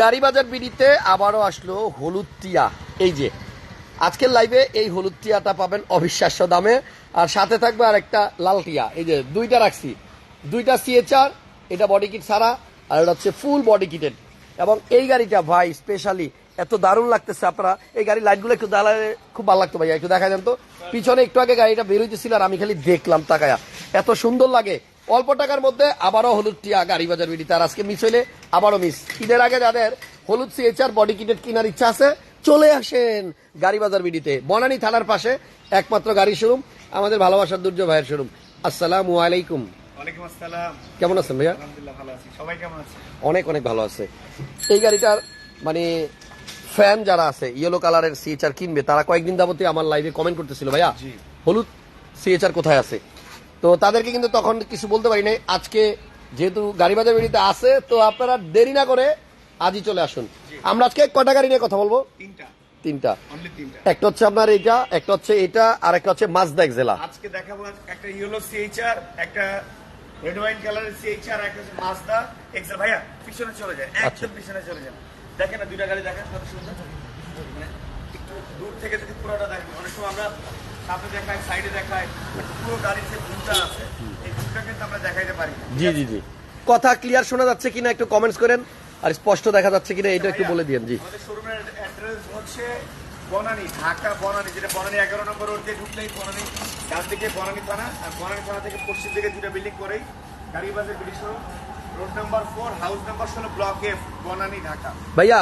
গাড়ি বাজার বিডিতে আবারও আসলো হলুদ টিয়া। এই যে, আজকের লাইভে এই হলুদ টিয়াটা পাবেন অবিশ্বাস্য দামে। আর সাথে থাকবে আর একটা লাল টিয়া। এই যে, দুইটা রাখছি। দুইটা সিএচআর এটা বডি কিট ছাড়া, আর এটা হচ্ছে ফুল বডি কিটেড এবং এই গাড়িটা ভাই স্পেশালি এত দারুণ লাগতেছে আপনারা। এই গাড়ির লাইটগুলো একটু দাঁড়ালে খুব ভালো লাগতো ভাই একটু দেখা যান তো। পিছনে একটু আগে গাড়িটা বেরোইতেছিল আর আমি খালি দেখলাম, তাকায়া। এত সুন্দর লাগে। অল্প টাকার মধ্যে আবারও হলুদ টিয়া গাড়ি বাজার বিডি তার আজকে মিস হইলে আবারও মিস ঈদের আগে যাদের হলুদ সিএচআর বডি কিটেড কেনার ইচ্ছা আছে চলে আসেন গাড়ি বাজার বিডিতে। বনানী থানার পাশে একমাত্র গাড়ি শোরুম আমাদের ভালোবাসার দুর্য ভাইয়ের শোরুম আসসালামু আলাইকুম। কেমন আছেন ভাইয়া? সবাই কেমন আছে? অনেক অনেক ভালো আছে। এই গাড়িটার মানে ফ্যান যারা আছে ইয়েলো কালারের সিএচআর কিনবে তারা কয়েকদিন যাবতীয় আমার লাইভে কমেন্ট করতেছিল ভাইয়া। হলুদ সিএচআর কোথায় আছে? তো তাদেরকে কিন্তু তখন কিছু বলতে পারি নাই। আজকে যেহেতু গাড়ি বাজার বেরিতে আছে তো আপনারা দেরি না করে আজই চলে আসুন। আমরা আজকে কটা গাড়ি নিয়ে কথা বলব? তিনটা। তিনটা। একটা হচ্ছে আপনার এটা একটা হচ্ছে এটা আর একটা হচ্ছে মাজদা জেলা আজকে দেখাবো একটা ইয়েলো সিএইচআর একটা রেড ওয়াইন কালারের সিএইচআর একটা হচ্ছে মাজদা এক্সেল ভাইয়া পিছনে চলে যায় আচ্ছা। একদম পিছনে চলে যান দেখেন না দুইটা গাড়ি দেখেন কত সুন্দর। মানে একটু দূর থেকে যদি পুরোটা দেখেন অনেক সময় আমরা সামনে দেখাই সাইডে দেখাই পুরো গাড়ির যে ভিউটা আছে এই কিন্তু আমরা দেখাইতে পারি। জি জি জি। কথা ক্লিয়ার শোনা যাচ্ছে কিনা একটু কমেন্টস করেন আর স্পষ্ট দেখা যাচ্ছে কিনা এটা একটু বলে দিন জি। আমাদের শোরুমের অ্যাড্রেস হচ্ছে বনানী ঢাকা বনানী যেটা বনানী এগারো নম্বর রোড দিয়ে ঢুকলেই বনানী ডান দিকে বনানী থানা আর বনানী থানা থেকে পশ্চিম দিকে দুটো বিল্ডিং করেই Garibazar British showroom road number four house number ষোলো ব্লক এফ বনানী ঢাকা। ভাইয়া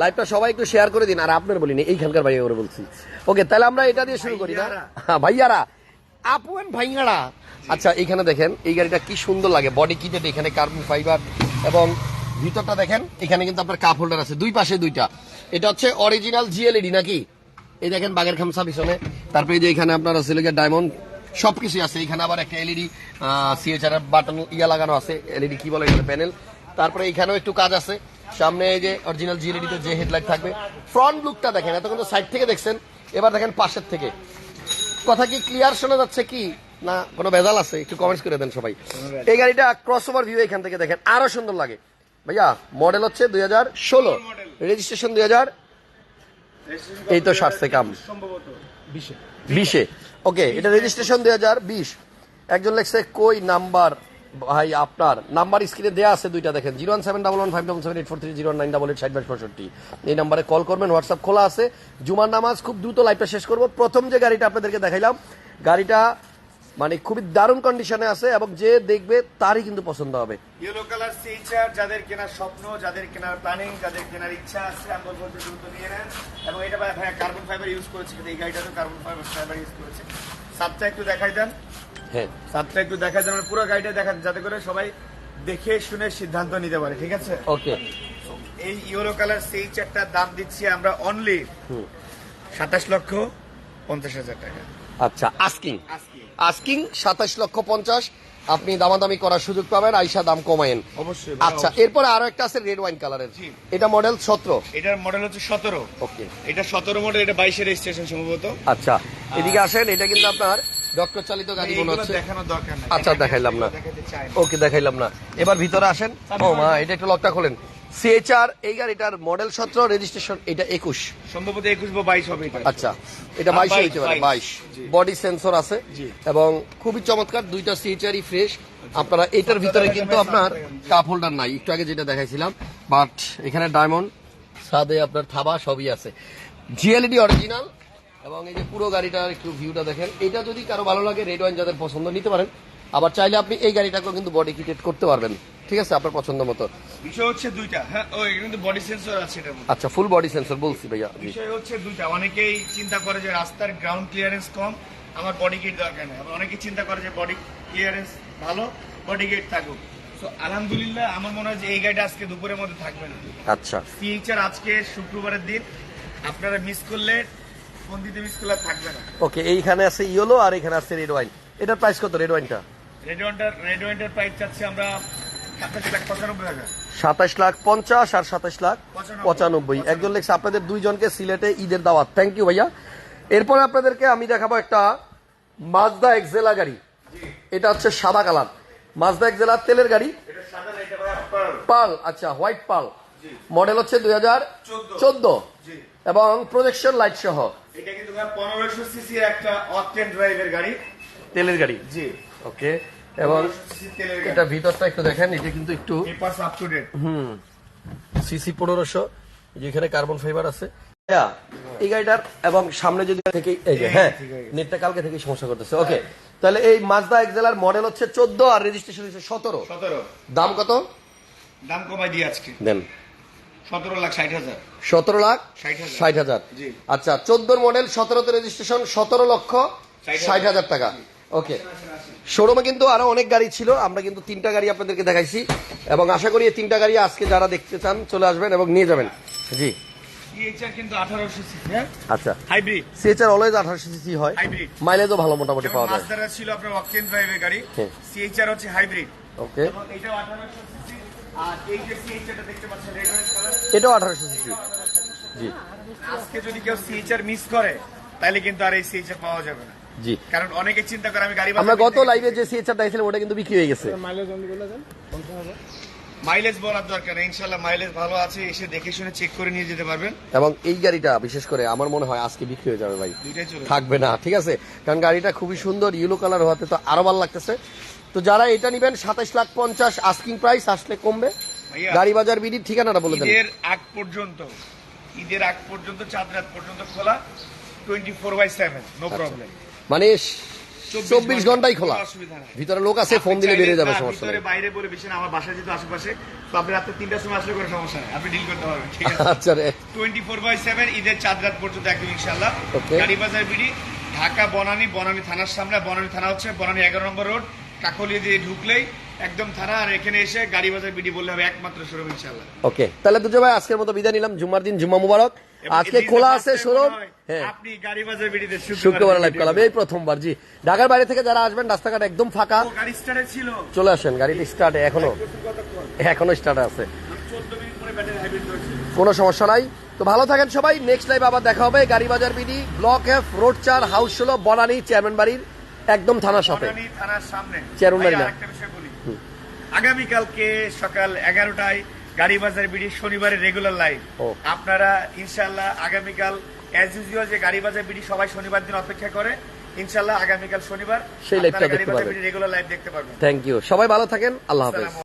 লাইভটা সবাই একটু শেয়ার করে দিন আর আপনার বলিনি এইখানকার ভাইয়া করে বলছি। ওকে তাহলে আমরা এটা দিয়ে শুরু করি না? ভাইয়ারা। আপু এন্ড ভাইয়ারা। আচ্ছা এখানে দেখেন, এই গাড়িটা কি সুন্দর লাগে। বডি কিটেড এখানে কার্বন ফাইবার এবং ভিতরটা দেখেন, এখানে কিন্তু আপনার কাপ হোল্ডার আছে, দুই পাশে দুইটা। এটা হচ্ছে অরিজিনাল জিএলইডি নাকি? এই দেখেন বাগের খামসা পিছনে। তারপরে যে এখানে আপনার আছে ডায়মন্ড সবকিছু আছে। এখানে আবার একটা এলইডি সিএচআর বাটন ইয়া লাগানো আছে। এলইডি কি বলে এটা প্যানেল তারপরে এখানেও একটু কাজ আছে। সামনে এই যে অরিজিনাল জিএলইডিতে যে হেডলাইট থাকবে। ফ্রন্ট লুকটা দেখেন এতক্ষণ তো সাইড থেকে দেখছেন। এবার দেখেন পাশের থেকে। কথা কি ক্লিয়ার শোনা যাচ্ছে কি? না কোনো ভেজাল আছে? একটু কমেন্টস করে দেন সবাই। এই গাড়িটা ক্রস ওভার ভিউ এখান থেকে দেখেন আরও সুন্দর লাগে। ভাইয়া মডেল হচ্ছে দুই হাজার ষোলো। রেজিস্ট্রেশন দুই হাজার এই তো সারছে কাম। সম্ভবত। বিশে। বিশে। ওকে এটা রেজিস্ট্রেশন দুই হাজার বিশ। একজন লেখছে কই নাম্বার? ভাই, আপনার নাম্বার স্ক্রিনে দেওয়া আছে দুইটা, দেখেন zero one seven double one five double seven eight four three zero nine double eight ষাট বাইশ পঁয়ষট্টি এই নাম্বারে কল করবেন হোয়াটসঅ্যাপ খোলা আছে। জুমার নামাজ খুব দ্রুত লাইভটা শেষ করব। প্রথম যে গাড়িটা আপনাদেরকে দেখাইলাম, গাড়িটা মানে খুবই দারুণ কন্ডিশনে আছে এবং যে দেখবে তারই কিন্তু পছন্দ হবে। ইয়েলো কালার সিচার যাদের কেনার স্বপ্ন, যাদের কেনার প্ল্যানিং যাদের কেনার ইচ্ছা আছে, আমরা বলতে দ্রুত নিয়ে নেন। এবং এটা ভাই কার্বন ফাইবার ইউজ করেছে এই গাড়িটা তো কার্বন ফাইবার ফাইবার ইউজ করেছে। সাতটা একটু দেখাই দেন। হ্যাঁ। সাতটা একটু দেন মানে পুরো গাড়িটা দেখান যাতে করে সবাই দেখে শুনে সিদ্ধান্ত নিতে পারে ঠিক আছে? ওকে। এই ইয়েলো কালার সেই চারটার দাম দিচ্ছি আমরা অনলি সাতাশ লক্ষ পঞ্চাশ হাজার টাকা। আচ্ছা আস্কিং আস্কিং সাতাশ লক্ষ পঞ্চাশ। আপনি দামাদামি করার সুযোগ পাবেন আইসা দাম কমায়েন। অবশ্যই আচ্ছা এরপরে আরও একটা আছে রেড ওয়াইন কালারের। এটা মডেল সতেরো। এটার মডেল হচ্ছে সতেরো। ওকে এটা সতেরো মডেল এটা বাইশের রেজিস্ট্রেশন সম্ভবত। আচ্ছা এদিকে আসেন এটা কিন্তু আপনার ডক্টর চালিত গাড়ি মনে হচ্ছে আচ্ছা, দেখাইলাম না। ওকে দেখাইলাম না। এবার ভিতরে আসেন। ও মা এটা একটু লকটা খোলেন। সিএচআর এই গাড়িটার মডেল সতেরো রেজিস্ট্রেশন এটা একুশ। সম্ভবত একুশ বা বাইশ হবে আচ্ছা এটা বাইশ হইতে পারে। বাইশ। বডি সেন্সর আছে এবং খুবই চমৎকার দুইটা সিএচআরই ফ্রেশ আপনারা এটার ভিতরে কিন্তু আপনার কাপ হোল্ডার নাই। একটু আগে যেটা দেখাইছিলাম বাট এখানে ডায়মন্ড সাদে আপনার থাবা সবই আছে। জিএলইডি অরিজিনাল এবং এই যে পুরো গাড়িটার একটু ভিউটা দেখেন এটা যদি কারও ভালো লাগে রেড ওয়াইন যাদের পছন্দ নিতে পারেন। আবার চাইলে আপনি এই গাড়িটাকেও কিন্তু বডি কিটেড করতে পারবেন। ঠিক আছে আপনার পছন্দ মতো। বিষয় হচ্ছে দুইটা। হ্যাঁ ও এখানে কিন্তু বডি সেন্সর আছে এটার মধ্যে। আচ্ছা ফুল বডি সেন্সর বলছি ভাইয়া। বিষয় হচ্ছে দুইটা। অনেকেই চিন্তা করে যে রাস্তার গ্রাউন্ড ক্লিয়ারেন্স কম আমার বডি গেট দরকার নেই। আবার অনেকেই চিন্তা করে যে বডি ক্লিয়ারেন্স ভালো বডি গেট থাকুক। তো আলহামদুলিল্লাহ আমার মনে হয় যে এই গাড়িটা আজকে দুপুরের মধ্যে থাকবে না। আচ্ছা। ফিউচার আজকে শুক্রবারের দিন আপনারা মিস করলে ওকে এইখানে আছে ইয়েলো আর এখানে আছে রেড ওয়াইন এটার প্রাইস কত রেড ওয়াইনটা রেড ওয়ান্টার রেড ওয়ান্টার প্রাইস চাচ্ছি আমরা সাতাশ লাখ পঞ্চাশ আর সাতাশ লাখ পঁচানব্বই। একজন লেখছে আপনাদের দুইজনকে সিলেটে ঈদের দাওয়াত। থ্যাংক ইউ ভাইয়া। এরপরে আপনাদেরকে আমি দেখাবো একটা মাজদা এক্সেলা গাড়ি। এটা হচ্ছে সাদা কালার। মাজদা এক্সেলা তেলের গাড়ি। এটা সাদা না, এটা ভাই আপনার পাল আচ্ছা হোয়াইট পাল। মডেল হচ্ছে দুই হাজার চোদ্দ। জি। এবং প্রজেকশন লাইট সহ। এটা কিন্তু পনেরোশো সিসি একটা অকটেন ড্রাইভের গাড়ি। তেলের গাড়ি। জি। ওকে এবং 1500 cc তেলের গাড়ি। এটা ভিতরটা একটু দেখেন এটা কিন্তু একটু আপ টু ডেট সিসি পনেরোশো যেখানে কার্বন ফাইবার আছে। এই গাড়িটার এবং সামনে যদি থেকে এই যে হ্যাঁ নেটটা কালকে থেকে সমস্যা করতেছে ওকে। তাহলে এই মাজদা এক্সেলার মডেল হচ্ছে চোদ্দ আর রেজিস্ট্রেশন হচ্ছে সতেরো। সতেরো। দাম কত? দাম কমাই দিয়ে আজকে। দেন। সতেরো লাখ ষাট হাজার। সতেরো লাখ ষাট হাজার। আচ্ছা চোদ্দোর মডেল সতেরোতে রেজিস্ট্রেশন সতেরো লক্ষ ষাট হাজার। টাকা। ওকে শোরুমে কিন্তু আরও অনেক গাড়ি ছিল আমরা কিন্তু তিনটা গাড়ি আপনাদেরকে দেখাইছি। এবং আশা করি এই তিনটা গাড়ি আজকে যারা দেখতে চান চলে আসবেন এবং নিয়ে যাবেন। জি। হ্যাঁ? আচ্ছা। হাইব্রিড সিএচআর অলওয়েজ আঠারোশো সিসি হয়। মাইলেজও ভালো মোটামুটি পাওয়া যায়। ছিল আপনার অকটেন ড্রাইভের গাড়ি। সিএইচআর হচ্ছে হাইব্রিড ওকে এবং আঠারোশো আর এই যে সিএইচআরটা দেখতে পাচ্ছেন রেড কালার এটাও আঠারোশো সিসি। জি। আজকে যদি কেউ সিএইচআর মিস করে তাহলে কিন্তু আর এই সিএইচআর পাওয়া যাবে না। জি। কারণ অনেকে চিন্তা করে আমি গাড়ি আমরা গত লাইভে যে সিএচআর দিয়েছিলাম ওটা কিন্তু বিক্রি হয়ে গেছে। মাইলেজ বলার দরকার নেই ইনশাল্লাহ মাইলেজ ভালো আছে এসে দেখে শুনে চেক করে নিয়ে যেতে পারবেন। এবং এই গাড়িটা বিশেষ করে আমার মনে হয় আজকে বিক্রি হয়ে যাবে ভাই। থাকবে না ঠিক আছে? কারণ গাড়িটা খুবই সুন্দর ইয়েলো কালার হওয়াতে তো আরও ভালো লাগতেছে। তো যারা এটা নিবেন সাতাইশ লাখ পঞ্চাশ আস্কিং প্রাইস আসলে কমবে। গাড়ি বাজার বিডির ঠিকানাটা বলে দেন। ঈদের আগ পর্যন্ত ঈদের আগ পর্যন্ত চাঁদ রাত পর্যন্ত খোলা twenty four by seven no problem মানে চব্বিশ ঘন্টাই খোলা। ভিতরে লোক আছে ফোন দিলে বেরিয়ে যাবে সমস্যা নেই। বাইরে বলে বেশি আমার বাসা যেহেতু আশেপাশে তো আপনি রাত্রে তিনটার সময় আসলে কোনো সমস্যা নেই। আপনি ডিল করতে পারবেন ঠিক আছে? আচ্ছা রে। টোয়েন্টি ফোর বাই সেভেন ঈদের চাঁদ রাত পর্যন্ত একদম ইনশাল্লাহ Okay. গাড়িবাজার বিডি ঢাকা বনানী বনানী থানার সামনে বনানী থানা হচ্ছে বনানী এগারো নম্বর রোড। কাকলিয়া দিয়ে ঢুকলেই একদম থানা আর এখানে এসে গাড়িবাজার বিডি বললে হবে একমাত্র শোরুম ওকে তাহলে দুজো ভাই আজকের মতো বিদায় নিলাম জুম্মার দিন জুম্মা মুবারক। আজকে খোলা আছে শোরুম। হয়। আপনি গাড়িবাজার বিডিতে শুক্রবার লাইভ করলাম এই প্রথমবার জি। ঢাকার বাইরে থেকে যারা আসবেন রাস্তাঘাট একদম ফাঁকা। গাড়ি স্টার্টে ছিল। চলে আসেন গাড়িটি স্টার্ট এখনও। এখনও স্টার্ট আছে। কোনো সমস্যা নাই। তো ভালো থাকেন সবাই। নেক্সট লাইভ আবার দেখা হবে। Gari Bazar BD block F road চার হাউস ষোলো বনানী চেয়ারম্যান বাড়ির। একদম থানার সাথে থানার সামনে। চেয়ারম্যান না। আরেকটা বিষয় বলি। আগামীকালকে সকাল এগারোটায় গাড়িবাজার বিডি শনিবারের রেগুলার লাইভ আপনারা ইনশাল্লাহ আগামীকাল অ্যাজ ইউজুয়াল যে গাড়িবাজার বিডি সবাই শনিবার দিন অপেক্ষা করে ইনশাল্লাহ আগামীকাল শনিবার সেই লাইভটা দেখতে পাবেন। রেগুলার লাইভ দেখতে পারবেন। থ্যাংক ইউ সবাই ভালো থাকেন। আল্লাহ হাফেজ।